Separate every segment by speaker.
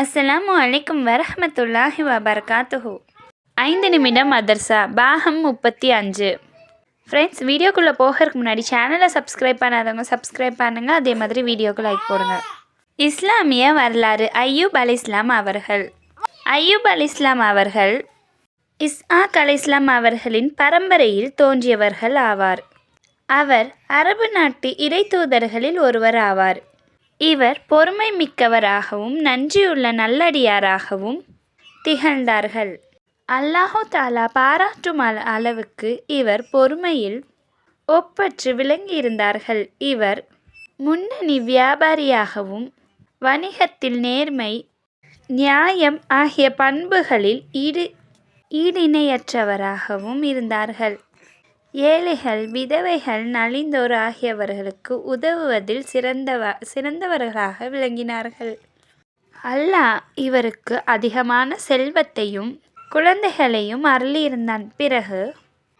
Speaker 1: அஸ்ஸலாமு அலைக்கும் வரஹமத்துல்லாஹி வபர்காத்துஹு. ஐந்து நிமிடம் மதர்சா பாகம் முப்பத்தி அஞ்சு. ஃப்ரெண்ட்ஸ் வீடியோக்குள்ளே போகிறதுக்கு முன்னாடி சேனலை சப்ஸ்கிரைப் பண்ணாதவங்க சப்ஸ்கிரைப் பண்ணுங்கள் அதே மாதிரி வீடியோக்கு லைக் போடுங்க. இஸ்லாமிய வரலாறு ஐயூப் அலி இஸ்லாம் அவர்கள். ஐயூப் அலி இஸ்லாம் அவர்கள் இஸ்ஆக் அலி இஸ்லாம் அவர்களின் பரம்பரையில் தோன்றியவர்கள் ஆவார். அவர் அரபு நாட்டு இறைத்தூதர்களில் ஒருவர் ஆவார். இவர் பொறுமை மிக்கவராகவும் நன்றியுள்ள நல்லடியாராகவும் திகழ்ந்தார்கள். அல்லாஹு தாலா பாராட்டும் அள- அளவுக்கு இவர் பொறுமையில் ஒப்பற்று விளங்கியிருந்தார்கள். இவர் முன்னணி வியாபாரியாகவும் வணிகத்தில் நேர்மை நியாயம் ஆகிய பண்புகளில் ஈடு ஈடிணையற்றவராகவும் இருந்தார்கள். ஏழைகள் விதவைகள் நலிந்தோர் ஆகியவர்களுக்கு உதவுவதில் சிறந்தவ சிறந்தவர்களாக விளங்கினார்கள். அல்லாஹ் இவருக்கு அதிகமான செல்வத்தையும் குழந்தைகளையும் அருளியிருந்தான் பிறகு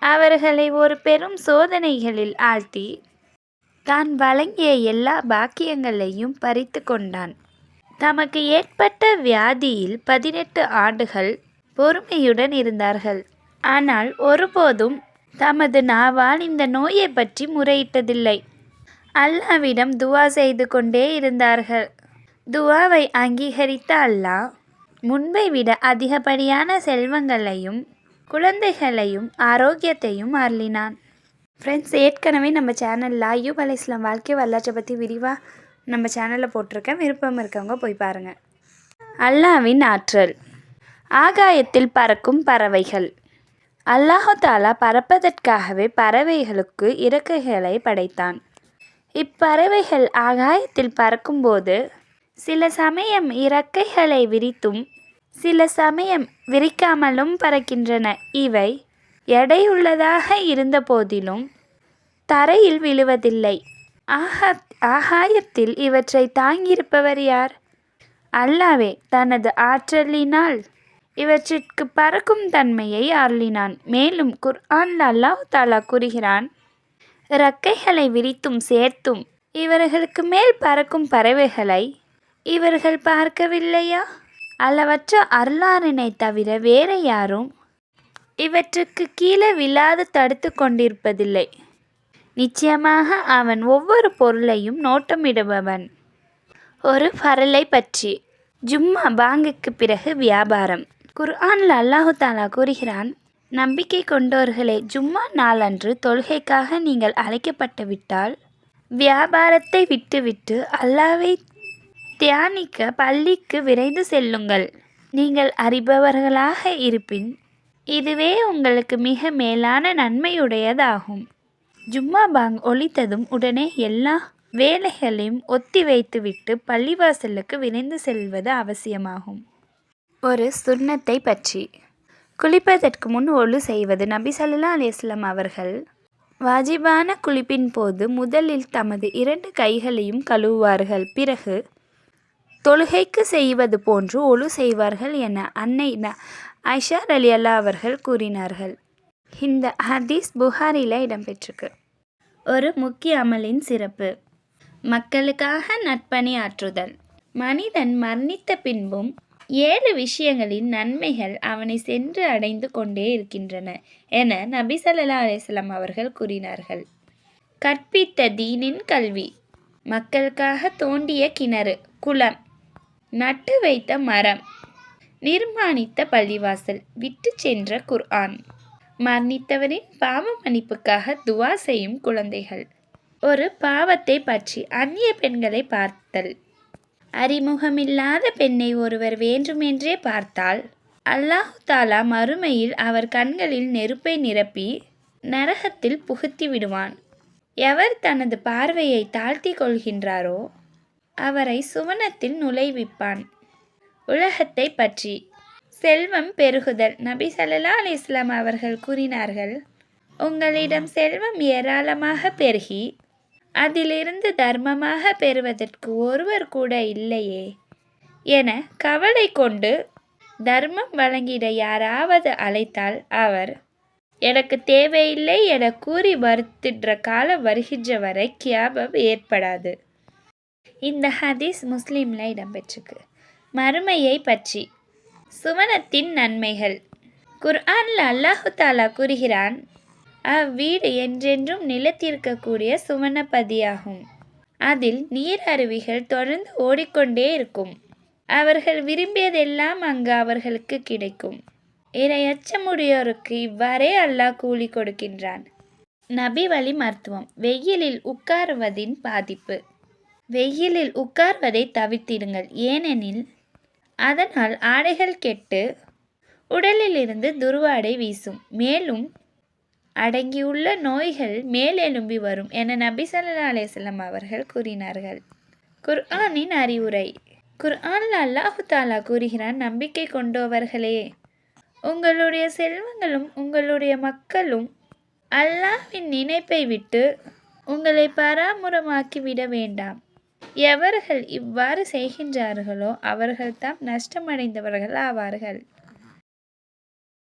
Speaker 1: அவர்களை ஒரு பெரும் சோதனைகளில் ஆழ்த்தி தான் வழங்கிய எல்லா பாக்கியங்களையும் பறித்து கொண்டான். தமக்கு ஏற்பட்ட வியாதியில் பதினெட்டு ஆண்டுகள் பொறுமையுடன் இருந்தார்கள். ஆனால் ஒருபோதும் தமது நாவால் இந்த நோயை பற்றி முறையிட்டதில்லை. அல்லாவிடம் துவா செய்து கொண்டே இருந்தார்கள். துவாவை அங்கீகரித்த அல்லாஹ் முன்பை விட அதிகப்படியான செல்வங்களையும் குழந்தைகளையும் ஆரோக்கியத்தையும் அருளினான். ஃப்ரெண்ட்ஸ் ஏற்கனவே நம்ம சேனலில் ஐயூப் அலை இஸ்லாம் வாழ்க்கை வரலாற்றை பற்றி விரிவாக நம்ம சேனலில் போட்டிருக்கேன் விருப்பம் இருக்கவங்க போய் பாருங்கள் அல்லாவின் ஆற்றல். ஆகாயத்தில் பறக்கும் பறவைகள். அல்லாஹாலா பறப்பதற்காகவே பறவைகளுக்கு இறக்கைகளை படைத்தான். இப்பறவைகள் ஆகாயத்தில் பறக்கும்போது சில சமயம் இறக்கைகளை விரித்தும் சில சமயம் விரிக்காமலும் பறக்கின்றன. இவை எடையுள்ளதாக இருந்த போதிலும் தரையில் விழுவதில்லை. ஆகா ஆகாயத்தில் இவற்றை தாங்கியிருப்பவர் யார்? அல்லாவே தனது ஆற்றலினால் இவற்றிற்கு பறக்கும் தன்மையை அருளினான். மேலும் குர்ஆன்ல அல்லாஹ் தாலா கூறுகிறான் இறக்கைகளை விரித்தும் சேர்த்தும் இவர்களுக்கு மேல் பறக்கும் பறவைகளை இவர்கள் பார்க்கவில்லையா? அளவற்ற அருளாறினை தவிர வேற யாரும் இவற்றுக்கு கீழே விழாது தடுத்து கொண்டிருப்பதில்லை. நிச்சயமாக அவன் ஒவ்வொரு பொருளையும் நோட்டமிடுபவன். ஒரு பரலை பற்றி. ஜும்மா பாங்குக்கு பிறகு வியாபாரம். குர்ஆனில் அல்லாஹு தாலா கூறுகிறான் நம்பிக்கை கொண்டோர்களே ஜும்மா நாளன்று தொழுகைக்காக நீங்கள் அழைக்கப்பட்டு விட்டால் வியாபாரத்தை விட்டுவிட்டு அல்லாவை தியானிக்க பள்ளிக்கு விரைந்து செல்லுங்கள். நீங்கள் அறிபவர்களாக இருப்பின் இதுவே உங்களுக்கு மிக மேலான நன்மையுடையதாகும். ஜும்மா பாங் ஒலித்ததும் உடனே எல்லா வேலைகளையும் ஒத்தி வைத்துவிட்டு பள்ளிவாசலுக்கு விரைந்து செல்வது அவசியமாகும். ஒரு சுண்ணத்தை பற்றி. குளிப்பதற்கு முன் ஒழு செய்வது நபி சல்லா அலிஸ்லாம் அவர்கள். வாஜிபான குளிப்பின் போது முதலில் தமது இரண்டு கைகளையும் கழுவுவார்கள். பிறகு தொழுகைக்கு செய்வது போன்று ஒழு செய்வார்கள் என அன்னை ந- ஐஷா அலி அல்லா அவர்கள் கூறினார்கள். இந்த ஹதீஸ் புகாரில இடம்பெற்றிருக்கு. ஒரு முக்கிய அமலின் சிறப்பு. மக்களுக்காக நற்பணி ஆற்றுதல். மனிதன் மரணித்த பின்பும் ஏழு விஷயங்களின் நன்மைகள் அவனை சென்று அடைந்து கொண்டே இருக்கின்றன என நபி ஸல்லல்லாஹு அவர்கள் கூறினார்கள். கற்பித்த தீனின் கல்வி. மக்களுக்காக தோண்டிய கிணறு குளம் நட்டு வைத்த மரம் நிர்மாணித்த பள்ளிவாசல் விட்டு சென்ற குர்ஆன். மரணித்தவரின் பாவ மன்னிப்புக்காக துவா செய்யும் குழந்தைகள். ஒரு பாவத்தை பற்றி அந்நிய பெண்களை பார்த்தல். அறிமுகமில்லாத பெண்ணை ஒருவர் வேண்டுமென்றே பார்த்தால் அல்லாஹு தாலா மறுமையில் அவர் கண்களில் நெருப்பை நிரப்பி நரகத்தில் புகுத்தி விடுவான். எவர் தனது பார்வையை தாழ்த்தி கொள்கின்றாரோ அவரை சுவனத்தில் நுழைவிப்பான். உலகத்தை பற்றி செல்வம் பெருகுதல். நபி சல்லா அலி இஸ்லாம் அவர்கள் கூறினார்கள் உங்களிடம் செல்வம் ஏராளமாக பெருகி அதிலிருந்து தர்மமாக பெறுவதற்கு ஒருவர் கூட இல்லையே. என கவலை கொண்டு தர்மம் வழங்கிட யாராவது அழைத்தால் அவர் எனக்கு தேவையில்லை என கூறி வருத்திடுற காலம் வருகின்ற வரை கியாபம் ஏற்படாது. இந்த ஹதீஸ் முஸ்லீமில் இடம்பெற்றுக்கு மறுமையை பற்றி சுவனத்தின் நன்மைகள். குர்ஆனில் அல்லாஹு தாலா கூறுகிறான் அவ்வீடு என்றென்றும் நிலைத்திருக்கக்கூடிய சுவனப்பதியாகும் அதில் நீர் அருவிகள் தொடர்ந்து ஓடிக்கொண்டே இருக்கும். அவர்கள் விரும்பியதெல்லாம் அங்கு அவர்களுக்கு கிடைக்கும். இரையச்சமுடையோருக்கு இவ்வாறே அல்லாஹ் கூலி கொடுக்கின்றான். நபி வழி மருத்துவம். வெயிலில் உட்காருவதின் பாதிப்பு. வெயிலில் உட்கார்வதை தவிர்த்திடுங்கள். ஏனெனில் அதனால் ஆடைகள் கெட்டு உடலிலிருந்து துருவாடை வீசும். மேலும் அடங்கியுள்ள நோய்கள் மேலெலும்பி வரும் என நபி சல்லா அலைஹி அவர்கள் கூறினார்கள். குர்ஆனின் அறிவுரை. குர்ஆனில் அல்லாஹு தாலா கூறுகிறான் நம்பிக்கை கொண்டவர்களே உங்களுடைய செல்வங்களும் உங்களுடைய மக்களும் அல்லாஹ்வின் நினைப்பை விட்டு உங்களை பராமுரமாக்கி விட வேண்டாம். எவர்கள் இவ்வாறு செய்கின்றார்களோ அவர்கள்தாம் நஷ்டமடைந்தவர்கள் ஆவார்கள்.